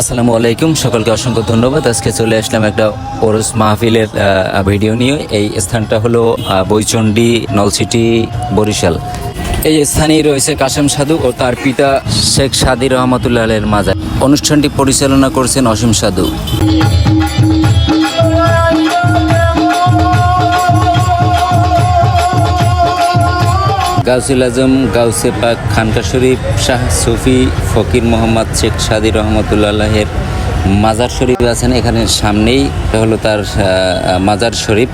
আসসালামু আলাইকুম। সকলকে অসংখ্য ধন্যবাদ। আজকে চলে আসলাম একটা ওরস মাহফিলের ভিডিও নিয়ে। এই স্থানটা হলো আহ, বৈচন্ডী নলসিটি বরিশাল। এই স্থানেই রয়েছে কাশেম সাধু ও তার পিতা শেখ সাদি রহমতুল্লাহ আলের মাজার। অনুষ্ঠানটি পরিচালনা করছেন অসীম সাধু। গাউসুল আজম, গাউসে পাক খানকা শরীফ, শাহ সুফি ফকির মোহাম্মদ শেখ সাদি রহমতুল্লাহের মাজার শরীফ আছেন এখানে সামনেই। হলো তার মাজার শরীফ।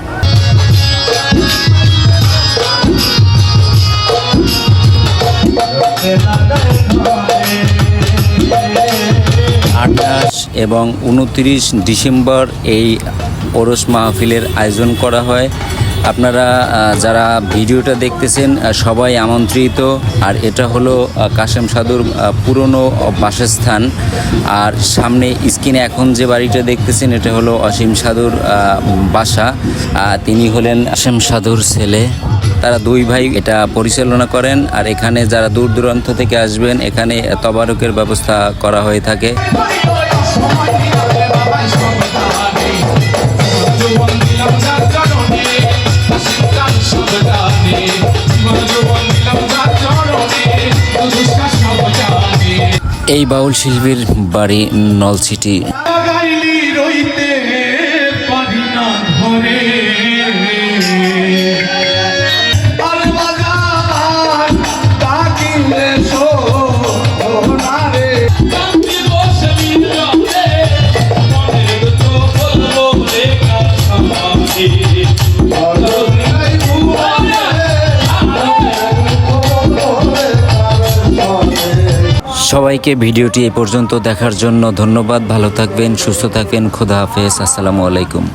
আঠাশ এবং উনত্রিশ ডিসেম্বর এই ওরস মাহফিলের আয়োজন করা হয়। আপনারা যারা ভিডিওটা দেখতেছেন সবাই আমন্ত্রিত। আর এটা হলো কাশেম সাধুর পুরনো বাসস্থান। আর সামনে স্ক্রিনে এখন যে বাড়িটা দেখতেছেন, এটা হলো অসীম সাধুর বাসা। তিনি হলেন অসীম সাধুর ছেলে। তারা দুই ভাই এটা পরিচালনা করেন। আর এখানে যারা দূর দূরান্ত থেকে আসবেন, এখানে তবারকের ব্যবস্থা করা হয়ে থাকে। এই বাউল শিল্পীর বাড়ি নলছিটি সবাইকে ভিডিওটি এই পর্যন্ত দেখার জন্য ধন্যবাদ। ভালো থাকবেন, সুস্থ থাকবেন। খোদা হাফেজ। আসসালামু আলাইকুম।